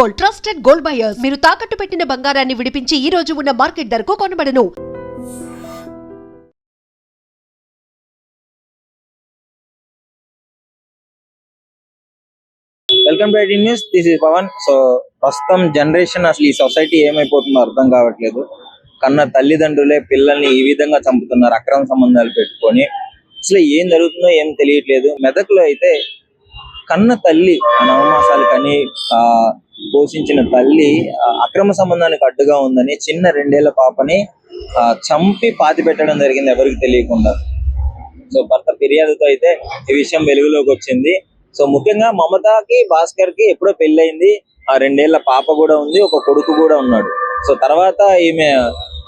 Gold trusted gold buyers. మీరు తాకట్టు పెట్టిన బంగారాన్ని విడిపించి ఈ రోజు ఉన్న మార్కెట్ ధరకు కొనబడను. Welcome to news this is Pawan so ప్రస్తుతం జనరేషన్ అసలు ఈ సొసైటీ ఏమైపోతుందో అర్థం కావట్లేదు. కన్న తల్లిదండ్రులే పిల్లల్ని ఈ విధంగా చంపుతున్నారు అక్రమ సంబంధాలు పెట్టుకొని. అసలు ఏం జరుగుతుందో ఏం తెలియట్లేదు. మెదక్లో అయితే కన్న తల్లి ఆ నవమాసాలు పోషించిన తల్లి అక్రమ సంబంధానికి అడ్డుగా ఉందని చిన్న రెండేళ్ళ పాపని చంపి పాతి పెట్టడం జరిగింది ఎవరికి తెలియకుండా. సో భర్త ఫిర్యాదుతో అయితే ఈ విషయం వెలుగులోకి వచ్చింది. సో ముఖ్యంగా మమతకి భాస్కర్కి ఎప్పుడో పెళ్ళయింది. ఆ రెండేళ్ళ పాప కూడా ఉంది ఒక కొడుకు కూడా ఉన్నాడు. సో తర్వాత ఈమె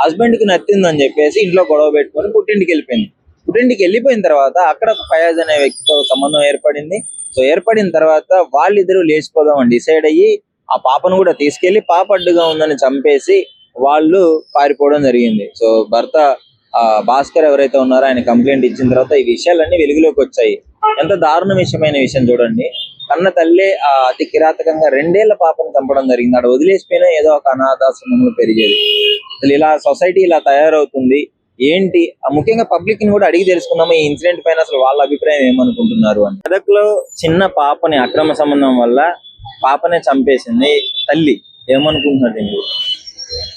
హస్బెండ్కి నచ్చిందని చెప్పేసి ఇంట్లో గొడవ పెట్టుకొని పుట్టింటికి వెళ్ళిపోయింది. పుట్టింటికి వెళ్ళిపోయిన తర్వాత అక్కడ ఒక ఫయాజ్ అనే వ్యక్తితో సంబంధం ఏర్పడింది. సో ఏర్పడిన తర్వాత వాళ్ళిద్దరూ లేచిపోదామని డిసైడ్ అయ్యి ఆ పాపను కూడా తీసుకెళ్ళి పాప అడ్డుగా ఉందని చంపేసి వాళ్ళు పారిపోవడం జరిగింది. సో భర్త ఆ భాస్కర్ ఎవరైతే ఉన్నారో ఆయన కంప్లైంట్ ఇచ్చిన తర్వాత ఈ విషయాలన్నీ వెలుగులోకి వచ్చాయి. ఎంత దారుణ విషయమైన విషయం చూడండి. కన్న తల్లి ఆ అతి కిరాతకంగా రెండేళ్ళ పాపను చంపడం జరిగింది. అక్కడ వదిలేసిపోయినా ఏదో ఒక అనాథాశ్రమంలో పెరిగేది. అసలు ఇలా సొసైటీ ఇలా తయారవుతుంది. ఏంటి? ముఖ్యంగా పబ్లిక్ని కూడా అడిగి తెలుసుకుందాము? ఈ ఇన్సిడెంట్ పైన అసలు వాళ్ళ అభిప్రాయం ఏమనుకుంటున్నారు అని. మెదక్లో చిన్న పాపని అక్రమ సంబంధం వల్ల పాపనే చంపేసింది తల్లి. ఏమనుకుంటున్నారు దీని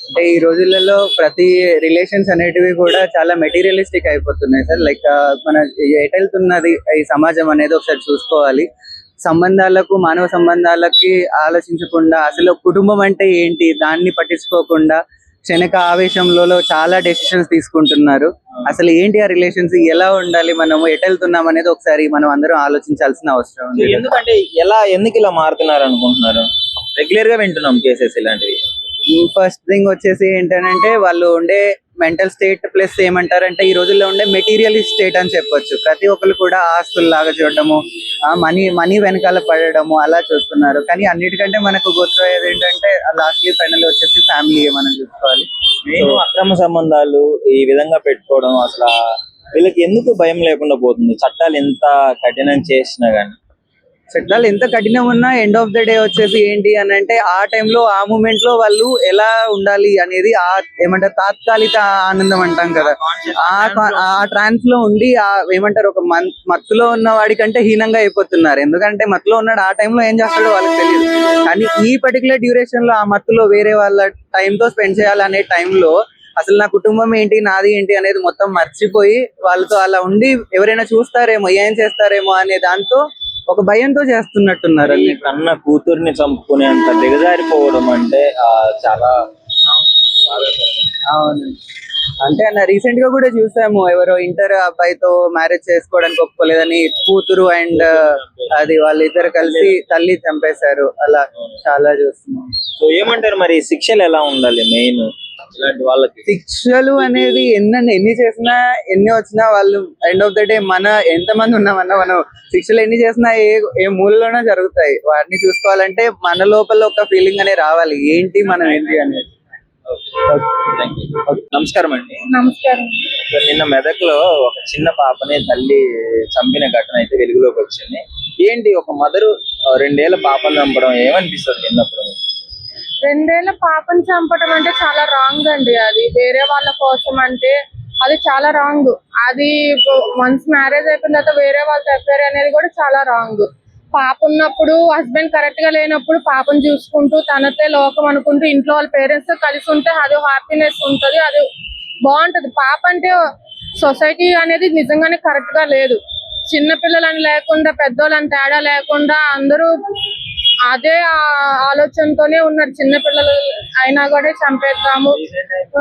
అంటే ఈ రోజులలో ప్రతి రిలేషన్స్ అనేటివి కూడా చాలా మెటీరియలిస్టిక్ అయిపోతున్నాయి సార్. లైక్ మన ఎటు వెళ్తున్నది ఈ సమాజం అనేది ఒకసారి చూసుకోవాలి. సంబంధాలకు మానవ సంబంధాలకి ఆలోచించకుండా అసలు కుటుంబం అంటే ఏంటి దాన్ని పట్టించుకోకుండా క్షణిక ఆవేశంలో చాలా డెసిషన్స్ తీసుకుంటున్నారు. అసలు ఏంటి ఆ రిలేషన్స్ ఎలా ఉండాలి మనము ఎటు వెళ్తున్నాం అనేది ఒకసారి మనం అందరం ఆలోచించాల్సిన అవసరం ఉంది. ఎందుకంటే ఎలా ఎందుకు ఇలా మారుతున్నారు అనుకుంటున్నారు? రెగ్యులర్గా వింటున్నాం కేసెస్ ఇలాంటివి. ఫస్ట్ థింగ్ వచ్చేసి ఏంటంటే వాళ్ళు ఉండే మెంటల్ స్టేట్ ప్లస్ ఏమంటారంటే ఈ రోజుల్లో ఉండే మెటీరియలిస్ట్ స్టేట్ అని చెప్పొచ్చు. ప్రతి ఒక్కరు కూడా ఆస్తుల్లాగా చూడడము మనీ మనీ వెనకాల పడడము అలా చూస్తున్నారు. కానీ అన్నిటికంటే మనకు గుర్తయ్యేది ఏంటంటే లాస్ట్లీ ఫైనల్ వచ్చేసి ఫ్యామిలీ మనం చూసుకోవాలి. నేను అక్రమ సంబంధాలు ఈ విధంగా పెట్టుకోవడం అసలు వీళ్ళకి ఎందుకు భయం లేకుండా పోతుంది? చట్టాలు ఎంత కఠినం చేసినా గానీ. చట్టాలు ఎంత కఠినం ఉన్నా ఎండ్ ఆఫ్ ద డే వచ్చేసి ఏంటి అని అంటే ఆ టైంలో ఆ మూమెంట్లో వాళ్ళు ఎలా ఉండాలి అనేది ఆ ఏమంటారు తాత్కాలిక ఆనందం అంటాం కదా. ఆ ట్రాన్స్లో. ఉండి ఆ ఏమంటారు ఒక మత్తులో ఉన్న వాడికంటే హీనంగా అయిపోతున్నారు. ఎందుకంటే మత్తులో ఉన్నాడు ఆ టైంలో ఏం చేస్తాడో వాళ్ళకి తెలియదు. కానీ ఈ పర్టికులర్ డ్యూరేషన్లో ఆ మత్తులో వేరే వాళ్ళ తో స్పెండ్ చేయాలనే టైంలో అసలు నా కుటుంబం ఏంటి నాది ఏంటి అనేది మొత్తం మర్చిపోయి వాళ్ళతో అలా ఉండి ఎవరైనా చూస్తారేమో ఏం చేస్తారేమో అనే దాంతో ఒక భయంతో చేస్తున్నట్టున్నారు ఈ కన్న కూతుర్ని చంపుకునేంత దిగజారిపోవడం అంటే ఆ, చాలా అవును. అంటే అన్న రీసెంట్గా కూడా చూసాము ఎవరో ఇంటర్ అబ్బాయితో మ్యారేజ్ చేసుకోవడానికి ఒప్పుకోలేదని కూతురు అండ్ అది వాళ్ళిద్దరు కలిసి తల్లి చంపేశారు. అలా చాలా చూస్తున్నాం. సో ఏమంటారు మరి శిక్షలు ఎలా ఉండాలి మెయిన్ ఇలాంటి వాళ్ళకి. శిక్షలు అనేది ఎన్ని ఎన్ని చేసినా ఎన్ని వచ్చినా వాళ్ళు ఎండ్ ఆఫ్ ద డే మన ఎంత మంది ఉన్నామన్నా మనం శిక్షలు ఎన్ని చేసినా ఏ ఏ మూలలోనే జరుగుతాయి. వాటిని చూసుకోవాలంటే మన లోపల ఒక ఫీలింగ్ అనేది రావాలి. ఏంటి మనం ఏంటి అనేది. నమస్కారం అండి. నమస్కారం. నిన్న మెదక్లో ఒక చిన్న పాపని తల్లి చంపిన ఘటన అయితే వెలుగులోకి వచ్చింది. ఏంటి ఒక మదరు రెండేళ్ళ పాపను చంపడం ఏమనిపిస్తుంది చిన్నప్పుడు రెండేళ్ళ పాపని చంపడం అంటే చాలా రాంగ్ అండి అది. వేరే వాళ్ళ కోసం అంటే అది చాలా రాంగ్ అది వన్స్ మ్యారేజ్ అయిపోయిన తర్వాత వేరే వాళ్ళతో అఫేర్ అనేది కూడా చాలా రాంగ్ పాప ఉన్నప్పుడు హస్బెండ్ కరెక్ట్గా లేనప్పుడు పాపను చూసుకుంటూ తనతే లోకం అనుకుంటూ ఇంట్లో వాళ్ళ పేరెంట్స్తో కలిసి ఉంటే అది హ్యాపీనెస్ ఉంటది అది బాగుంటది. పాప అంటే సొసైటీ అనేది నిజంగానే కరెక్ట్గా లేదు. చిన్నపిల్లలని లేకుండా పెద్దోళ్ళని తేడా లేకుండా అందరూ అదే ఆ- ఆలోచనతోనే ఉన్నారు. చిన్న పిల్లలు అయినా కూడా చంపేద్దాము.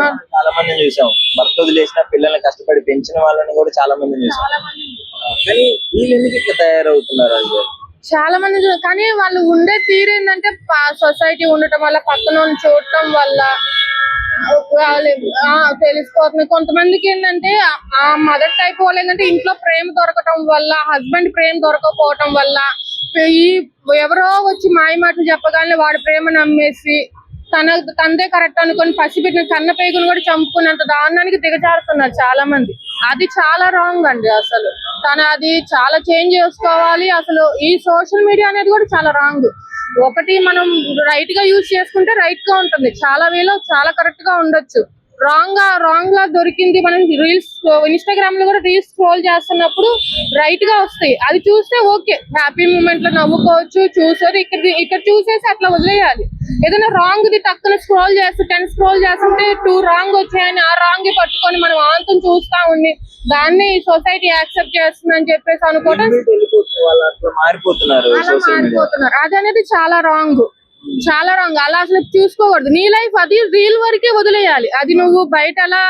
చాలా మందిని చూసాం. భర్త వదిలేసిన పిల్లల్ని కష్టపడి పెంచిన వాళ్ళని కూడా చాలా మందిని చూసాం. మంది కానీ వీళ్ళు ఎందుకు ఇట్లా తయారవుతున్నారు అంటే చాలా మంది కానీ వాళ్ళు ఉండే తీరు ఏంటంటే సొసైటీ ఉండటం వల్ల పక్కన చూడటం వల్ల తెలిసిపోతుంది. కొంతమందికి ఏంటంటే ఆ- ఆ మదర్ టైప్ వాళ్ళు ఏంటంటే ఇంట్లో ప్రేమ దొరకటం వల్ల హస్బెండ్ ప్రేమ దొరకకపోవటం వల్ల ఈ ఎవరో వచ్చి మాయ మాటలు చెప్పగానే వాడి ప్రేమ నమ్మేసి తన తనదే కరెక్ట్ అనుకొని పసిపెట్టిన కన్న పేగును కూడా చంపుకున్నంత దారుణానికి దిగజారుతున్నారు చాలా మంది అది చాలా రాంగ్ అండి అసలు. తన అది చాలా చేంజ్ చేసుకోవాలి. అసలు ఈ సోషల్ మీడియా అనేది కూడా చాలా రాంగ్ ఒకటి మనం రైట్గా యూజ్ చేసుకుంటే రైట్గా ఉంటుంది. చాలా వేలో చాలా కరెక్ట్గా ఉండొచ్చు. రాంగ్గా రాంగ్గా దొరికింది. మనం రీల్స్ ఇన్స్టాగ్రామ్లో కూడా రీల్స్ స్క్రోల్ చేస్తున్నప్పుడు రైట్గా వస్తాయి. అది చూస్తే ఓకే హ్యాపీ మూమెంట్లో నవ్వుకోవచ్చు చూసారు ఇక్కడ ఇక్కడ చూసేసి అట్లా వదిలేయాలి. ఏదైనా రాంగ్ ది టక్కున స్క్రోల్ చేస్తూ టెన్ స్క్రోల్ చేస్తుంటే టూ రాంగ్ వచ్చాయని ఆ రాంగ్ పట్టుకొని మనం ఆంతం చూస్తా ఉండి దాన్ని సొసైటీ యాక్సెప్ట్ చేస్తుందని చెప్పేసి అనుకోవడం మారిపోతున్నారు అది అనేది చాలా రాంగ్ చాలా రాంగ్ అలా అసలు చూసుకోకూడదు. నీ లైఫ్ అది రీల్ వరకే వదిలేయాలి. అది నువ్వు బయట అలా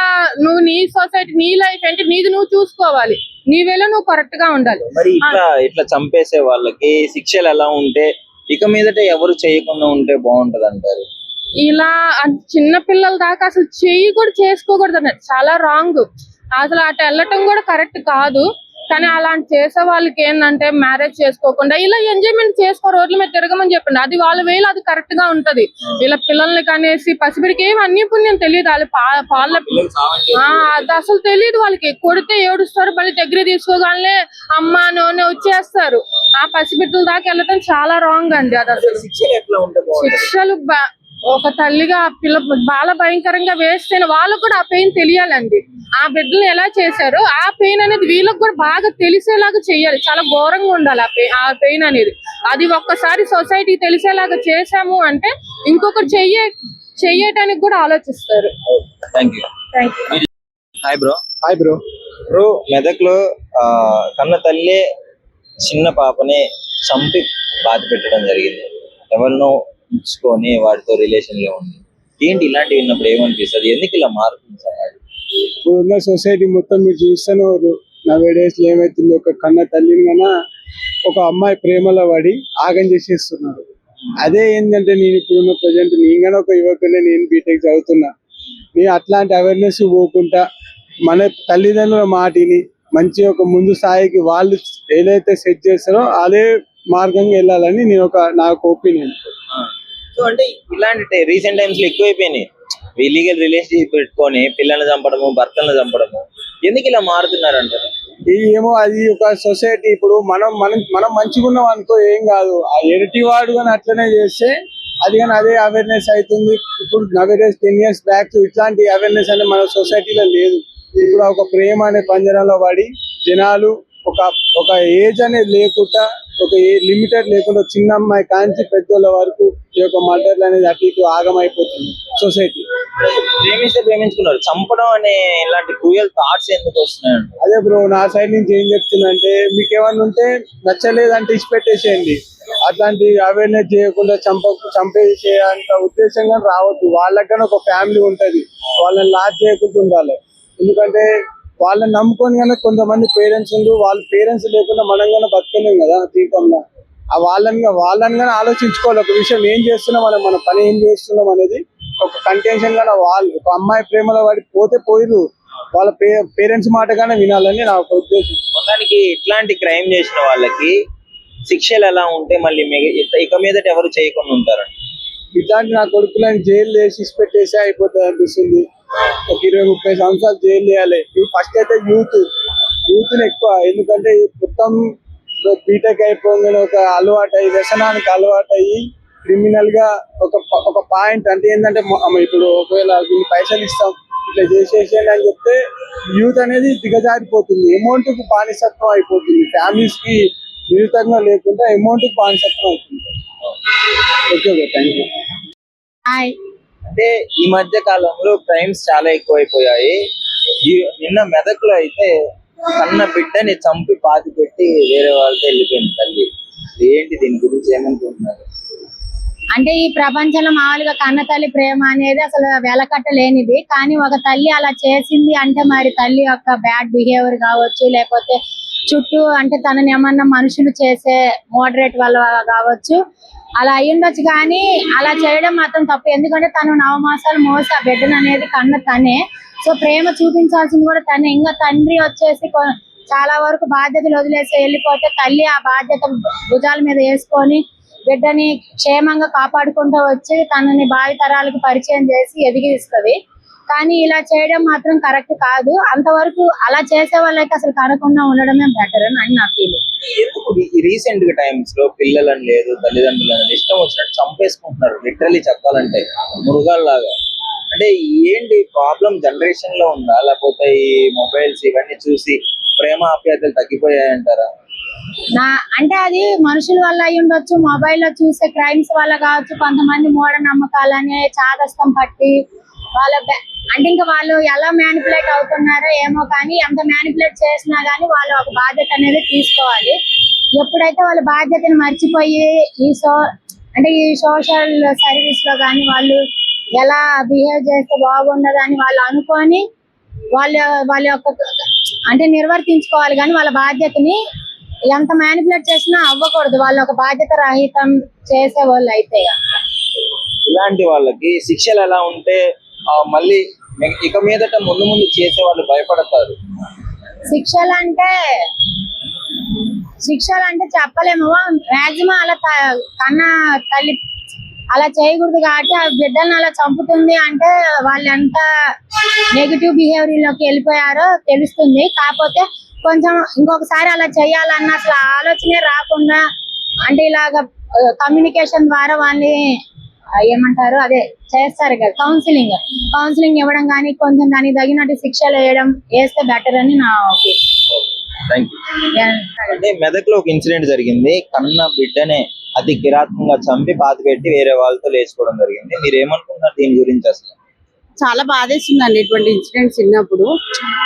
నువ్వు నీ సొసైటీ నీ లైఫ్ అంటే నీది నువ్వు చూసుకోవాలి. నీ వేలో నువ్వు కరెక్ట్గా ఉండాలి. మరి ఇట్లా ఇట్లా చంపేసే వాళ్ళకి శిక్షలు ఎలా ఉంటే ఇక మీదట ఎవరు చేయకుండా ఉంటే బాగుంటది అంటారు ఇలా చిన్న పిల్లల దాకా అసలు చెయ్యి కూడా చేసుకోకూడదు అన్నట్టు చాలా రాంగ్ అసలు అటు వెళ్ళటం కూడా కరెక్ట్ కాదు. కానీ అలాంటి చేసే వాళ్ళకి ఏంటంటే మ్యారేజ్ చేసుకోకుండా ఇలా ఎంజాయ్మెంట్ చేసుకో రోడ్ల మీద తిరగమని చెప్పండి. అది వాళ్ళ వేలు అది కరెక్ట్గా ఉంటది. ఇలా పిల్లల్ని కనేసి పసిబిడికి ఏం అన్ని పుణ్యం తెలియదు. వాళ్ళ పాల అది అసలు తెలియదు వాళ్ళకి. కొడితే ఏడుస్తారు మళ్ళీ దగ్గర తీసుకోగానే అమ్మ నూనె వచ్చేస్తారు. ఆ పసిబిడ్డల దాకా వెళ్ళటం చాలా రాంగ్ అండి. అది అసలు శిక్షలు ఒక తల్లిగా ఆ పిల్ల బాల భయంకరంగా వేస్తే వాళ్ళకు కూడా ఆ పెయిన్ తెలియాలండి. ఆ బిడ్డలు ఎలా చేశారో ఆ పెయిన్ అనేది వీళ్ళకి కూడా బాగా తెలిసేలాగా చెయ్యాలి చాలా ఘోరంగా ఉండాలి ఆ పెయిన్ ఆ పెయిన్ అనేది. అది ఒక్కసారి సొసైటీకి తెలిసేలాగా చేశాము అంటే ఇంకొకరు చెయ్యే చెయ్యటానికి కూడా ఆలోచిస్తారు. Thank you thank you hi bro hi bro bro మెదక్లో కన్న తల్లే చిన్న పాపని చంపి బాధ పెట్టడం జరిగింది. ఎవరినో ఉంచుకొని వాడితో రిలేషన్లో ఉంది ఏంటి ఇలాంటివి విన్నప్పుడు ఏమనిపిస్తుంది? ఎందుకు ఇలా మారుతుంది సమాజం? ఇప్పుడున్న సొసైటీ మొత్తం మీరు చూస్తూనే నవే డేస్లో ఏమైతుంది ఒక కన్న తల్లిని కన్నా ఒక అమ్మాయి ప్రేమలో పడి ఆగం చేసేస్తున్నారు. అదే ఏంటంటే నేను ఇప్పుడున్న ప్రజెంట్ నేను కానీ ఒక యువకునే నేను బీటెక్ చదువుతున్నా. నేను అట్లాంటి అవేర్నెస్ పోకుండా మన తల్లిదండ్రుల మాటిని మంచి ఒక ముందు స్థాయికి వాళ్ళు ఏదైతే సెట్ చేస్తారో అదే మార్గంగా వెళ్ళాలని నేను ఒక నాకు ఒపీనియన్ సో అంటే ఇలాంటి రీసెంట్ టైమ్స్లో ఎక్కువైపోయినాయి. ఇల్లీగల్ రిలేషన్షిప్ పెట్టుకొని పిల్లల్ని చంపడము భర్తలను చంపడము. ఎందుకు ఇలా మారుతున్నారు అంటారు ఏమో అది ఒక సొసైటీ ఇప్పుడు మనం మనం మనం మంచిగా ఉన్నాం అనుకో ఏం కాదు. ఆ ఎరటి వాడు కానీ అట్లనే చేస్తే అది కానీ అదే అవేర్నెస్ అవుతుంది. ఇప్పుడు నవేడేస్ టెన్ ఇయర్స్ బ్యాక్ ఇట్లాంటి అవేర్నెస్ అనేది మన సొసైటీలో లేదు. ఇప్పుడు ఒక ప్రేమ అనే పంజరంలో పడి జనాలు ఒక ఒక ఏజ్ అనేది లేకుండా ఒక ఏ లిమిటెడ్ లేకుండా చిన్న అమ్మాయి కాంచి పెద్దోళ్ళ వరకు ఈ యొక్క మర్డర్లు అనేది అటు ఇటు ఆగమైపోతుంది సొసైటీ ప్రేమిస్తే ప్రేమించుకున్నారు. చంపడం అనే ఇలాంటి క్రూయల్ థాట్స్ ఎందుకు వస్తున్నాయి? అదే బ్రో నా సైడ్ నుంచి ఏం చెప్తున్నా అంటే మీకు ఏమన్నా ఉంటే నచ్చలేదంటే ఇచ్చి పెట్టేసేయండి అట్లాంటి అవేర్నెస్ చేయకుండా చంప చంపేసే అంత ఉద్దేశంగా రావద్దు. వాళ్ళకి కానీ ఒక ఫ్యామిలీ ఉంటది. వాళ్ళని లాస్ చేయకుండా ఉండాలి. ఎందుకంటే వాళ్ళని నమ్ముకొని కానీ కొంతమంది పేరెంట్స్ ఉండు వాళ్ళ పేరెంట్స్ లేకుండా మనం కానీ బతకలేం కదా జీవితంలో ఆ వాళ్ళని వాళ్ళని కానీ ఆలోచించుకోవాలి. ఒక విషయం ఏం చేస్తున్నాం మనం మన పని ఏం చేస్తున్నాం అనేది ఒక కంటెన్షన్ గానే వాళ్ళు. ఒక అమ్మాయి ప్రేమలో వాడి పోతే పోయిరు వాళ్ళ పేరెంట్స్ మాటగానే వినాలని నా ఒక ఉద్దేశం. మొత్తానికి ఇట్లాంటి క్రైమ్ చేసిన వాళ్ళకి శిక్షలు ఎలా ఉంటే మళ్ళీ ఇక- మీదట ఎవరు చేయకుండా ఉంటారండి ఇట్లాంటి నా కొడుకులను జైలు వేసి పెట్టేసి అయిపోతుంది అనిపిస్తుంది. ఒక ఇరవై ముప్పై సంవత్సరాలు జైలు చేయాలి. ఇవి ఫస్ట్ అయితే యూత్ యూత్ ఎక్కువ. ఎందుకంటే మొత్తం బీటెక్ అయిపోగానే ఒక అలవాటు అయ్యి వ్యసనానికి అలవాటు అయ్యి క్రిమినల్గా ఒక ఒక పాయింట్ అంటే ఏంటంటే ఇప్పుడు ఒకవేళ దీన్ని పైసలు ఇస్తాం ఇట్లా చేసేసేయండి అని చెప్తే యూత్ అనేది దిగజారిపోతుంది. అమౌంట్కు బానిసత్వం అయిపోతుంది. ఫ్యామిలీస్కి నిరుతంగా లేకుండా అమౌంట్కు బానిసత్వం అవుతుంది ఓకే థ్యాంక్ యూ అంటే ఈ మధ్య కాలంలో క్రైమ్స్ చాలా ఎక్కువైపోయాయి. నిన్న మెదక్లో అయితే కన్న బిడ్డని చంపి పాతి పెట్టి వేరే వాళ్ళతో వెళ్ళిపోయింది తల్లి. ఏంటి దీని గురించి ఏమనుకుంటున్నారు? అంటే ఈ ప్రపంచంలో మామూలుగా కన్న తల్లి ప్రేమ అనేది అసలు వెలకట్టలేనిది. కానీ ఒక తల్లి అలా చేసింది అంటే మరి తల్లి యొక్క బ్యాడ్ బిహేవియర్ కావచ్చు లేకపోతే చుట్టూ అంటే తనని ఏమన్నా మనుషులు చేసే మోడరేట్ వల్ల కావచ్చు అలా అయ్యుండొచ్చు కానీ అలా చేయడం మాత్రం తప్పు. ఎందుకంటే తను నవమాసాలు మోసి ఆ బిడ్డను అనేది కన్న తనే. సో ప్రేమ చూపించాల్సింది కూడా తనే. ఇంకా తండ్రి వచ్చేసి చాలా వరకు బాధ్యతలు వదిలేసి వెళ్ళిపోతే తల్లి ఆ బాధ్యత భుజాల మీద వేసుకొని బిడ్డని క్షేమంగా కాపాడుకుంటూ వచ్చి తనని భావి తరాలకు పరిచయం చేసి ఎదిగిస్తుంది కానీ ఇలా చేయడం మాత్రం కరెక్ట్ కాదు. అంతవరకు అలా చేసే వాళ్ళైతే అసలు కనకుండా ఉండడమే బెటర్ అని నా ఫీలింగ్ రీసెంట్గా టైమ్స్లో పిల్లలని లేదు తల్లిదండ్రులని లేదు, ఇష్టం వచ్చినట్టు చంపేసుకుంటున్నారు లిటరలీ చెప్పాలంటే మృగాల్లాగా. అంటే ఏంటి ప్రాబ్లం జనరేషన్లో ఉందా? లేకపోతే ఈ మొబైల్స్ ఇవన్నీ చూసి ప్రేమ ఆప్యాయతలు తగ్గిపోయాయంటారా? నా అంటే అది మనుషుల వల్ల అయి ఉండొచ్చు మొబైల్లో చూసే క్రైమ్స్ వల్ల కావచ్చు కొంతమంది మూఢ నమ్మకాలని చాదస్తం పట్టి వాళ్ళ అంటే ఇంకా వాళ్ళు ఎలా మ్యానిపులేట్ అవుతున్నారో ఏమో కానీ ఎంత మ్యానిపులేట్ చేసినా కానీ వాళ్ళు ఒక బాధ్యత అనేది తీసుకోవాలి. ఎప్పుడైతే వాళ్ళ బాధ్యతను మర్చిపోయి ఈ సో అంటే ఈ సోషల్ సర్వీస్లో కానీ వాళ్ళు ఎలా బిహేవ్ చేస్తే బాగుండదు అని వాళ్ళు అనుకొని వాళ్ళ వాళ్ళ యొక్క అంటే నిర్వర్తించుకోవాలి కానీ వాళ్ళ బాధ్యతని ఎంత మ్యానిపులేట్ చేసినా అవ్వకూడదు. వాళ్ళు ఒక బాధ్యత రహితం చేసే వాళ్ళు అయితే ఇలాంటి వాళ్ళకి శిక్షలు ఎలా ఉంటే మళ్ళీ ఇక- మీదట ముందు ముందు చేసే వాళ్ళు భయపడతారు. శిక్షలు అంటే శిక్షలు అంటే చెప్పలేము మాక్సిమం అలా కన్న తల్లి అలా చేయకూడదు కాబట్టి ఆ బిడ్డను అలా చంపుతుంది అంటే వాళ్ళు ఎంత నెగిటివ్ బిహేవియర్లోకి వెళ్ళిపోయారో తెలుస్తుంది. కాకపోతే కొంచెం ఇంకొకసారి అలా చేయాలన్న అసలు ఆలోచనే రాకుండా అంటే ఇలాగ కమ్యూనికేషన్ ద్వారా వాళ్ళని ఏమంటారు? అదే చేస్తారు కదా కౌన్సిలింగ్ కౌన్సిలింగ్ ఇవ్వడం కానీ కొంచెం దానికి తగినట్టు శిక్షలు వేయడం వేస్తే బెటర్ అని నా అంటే మెదక్లో ఒక ఇన్సిడెంట్ జరిగింది. కన్న బిడ్డనే అతి కిరాత్మకంగా చంపి పాతి పెట్టి వేరే వాళ్ళతో లేచిపోవడం జరిగింది. మీరు ఏమనుకుంటున్నారు దీని గురించి అసలు? చాలా బాధేస్తుందండి ఇటువంటి ఇన్సిడెంట్స్ విన్నప్పుడు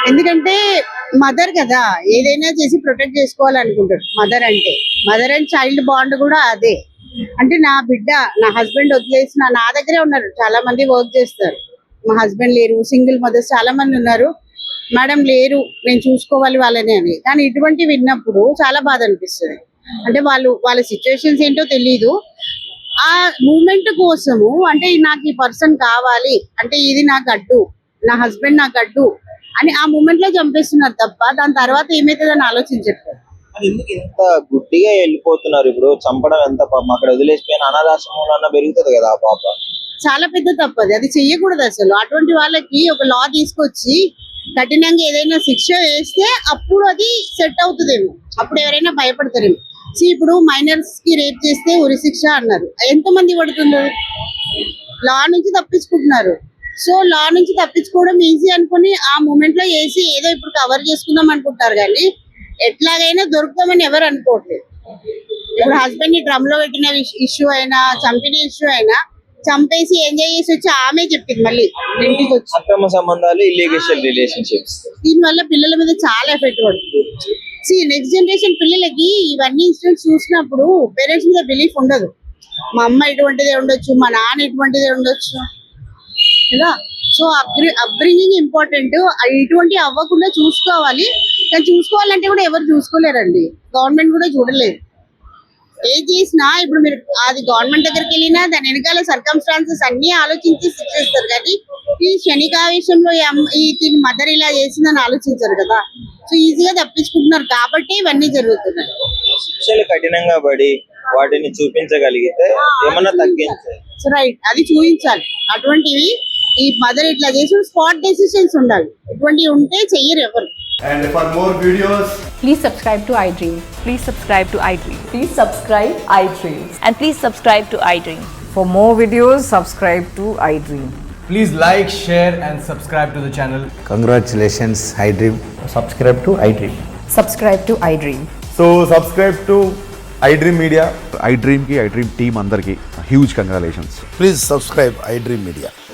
ఎందుకంటే మదర్ కదా ఏదైనా చేసి ప్రొటెక్ట్ చేసుకోవాలనుకుంటారు మదర్ అంటే మదర్ అండ్ చైల్డ్ బాండ్ కూడా అదే. అంటే నా బిడ్డ నా హస్బెండ్ వదిలేసిన నా దగ్గరే ఉన్నారు. చాలా మంది వర్క్ చేస్తారు. మా హస్బెండ్ లేరు సింగిల్ మదర్స్ చాలా మంది ఉన్నారు. మేడం లేరు నేను చూసుకోవాలి వాళ్ళని అని. కానీ ఇటువంటి విన్నప్పుడు చాలా బాధ అనిపిస్తుంది. అంటే వాళ్ళు వాళ్ళ సిచ్యువేషన్స్ ఏంటో తెలీదు. ఆ మూమెంట్ కోసము అంటే నాకు ఈ పర్సన్ కావాలి అంటే ఇది నా గడ్డు నా హస్బెండ్ నా గడ్డు అని ఆ మూమెంట్లో చంపేస్తున్నారు తప్ప దాని తర్వాత ఏమవుతుందని ఆలోచించట్లేదు. మరి ఎందుకు ఇంత గుడ్డిగా వెళ్ళిపోతున్నారు? ఇప్పుడు చంపడం ఎంత పాపం? అక్కడ వదిలేసిపోయిన అనాథాశ్రమంలో అన్న పెరుగుతుంది కదా ఆ పాప. చాలా పెద్ద తప్పది. అది చెయ్యకూడదు అసలు. అటువంటి వాళ్ళకి ఒక లా తీసుకొచ్చి కఠినంగా ఏదైనా శిక్ష వేస్తే అప్పుడు అది సెట్ అవుతుందేమో. అప్పుడు ఎవరైనా భయపడతారేమో. సో ఇప్పుడు మైనర్స్కి రేప్ చేస్తే ఉరి శిక్ష అన్నారు. ఎంత మంది పడుతున్నారు? లా నుంచి తప్పించుకుంటున్నారు. సో లా నుంచి తప్పించుకోవడం ఈజీ అనుకుని ఆ మూమెంట్లో వేసి ఏదో ఇప్పుడు కవర్ చేసుకుందాం అనుకుంటారు కానీ ఎట్లాగైనా దొరుకుతామని ఎవరు అనుకోవట్లేదు. ఇప్పుడు హస్బెండ్ని డ్రమ్లో పెట్టిన ఇష్యూ అయినా చంపిన ఇష్యూ అయినా చంపేసి ఎంజాయ్ చేసి వచ్చి ఆమె చెప్పింది మళ్ళీ ఇంటికి వచ్చి. అక్రమ సంబంధాలు ఇల్లీగల్ రిలేషన్షిప్స్ దీని వల్ల పిల్లల మీద చాలా ఎఫెక్ట్ పడుతుంది. సి నెక్స్ట్ జనరేషన్ పిల్లలకి ఇవన్నీ ఇన్సిడెంట్స్ చూసినప్పుడు పేరెంట్స్ మీద బిలీఫ్ ఉండదు. మా అమ్మ ఇటువంటిదే ఉండొచ్చు మా నాన్న ఇటువంటిదే ఉండొచ్చు. కదా? సో అప్గ్రి అప్బ్రింగింగ్ ఇంపార్టెంట్ ఇటువంటి అవ్వకుండా చూసుకోవాలి. కానీ చూసుకోవాలంటే కూడా ఎవరు చూసుకోలేరండి. గవర్నమెంట్ కూడా చూడలేదు. ఏం చేసినా ఇప్పుడు మీరు అది గవర్నమెంట్ దగ్గరికి వెళ్ళినా దాని వెనకాల సర్కమ్స్టాన్సెస్ అన్ని ఆలోచించి శిక్షిస్తారు కానీ ఈ క్షణికావేశంలో ఈ దీని మదర్ ఇలా చేసిందని ఆలోచించారు కదా. సో ఈజీగా తప్పించుకుంటున్నారు. కాబట్టి ఇవన్నీ జరుగుతున్నాయి. శిక్షలు కఠినంగా పడి వాటిని చూపించగలిగితే ఏమన్నా తగ్గించే. సో రైట్ అది చూపించాలి. అటువంటివి ఈ మదర్ ఇట్లా చేసిన స్పాట్ డెసిషన్స్ ఉండాలి ఇటువంటివి ఉంటే చెయ్యరు ఎవరు And for more videos, Please subscribe to iDream. Please subscribe to iDream. Please subscribe iDreams. And please subscribe to iDream. For more videos, subscribe to iDream. please like, share, and subscribe to the channel. Congratulations, iDream. Subscribe to iDream. Subscribe to iDream. So, subscribe to iDream Media. ఐ డ్రీమ్కి iDream team అందరికీ huge congratulations Please subscribe iDream Media.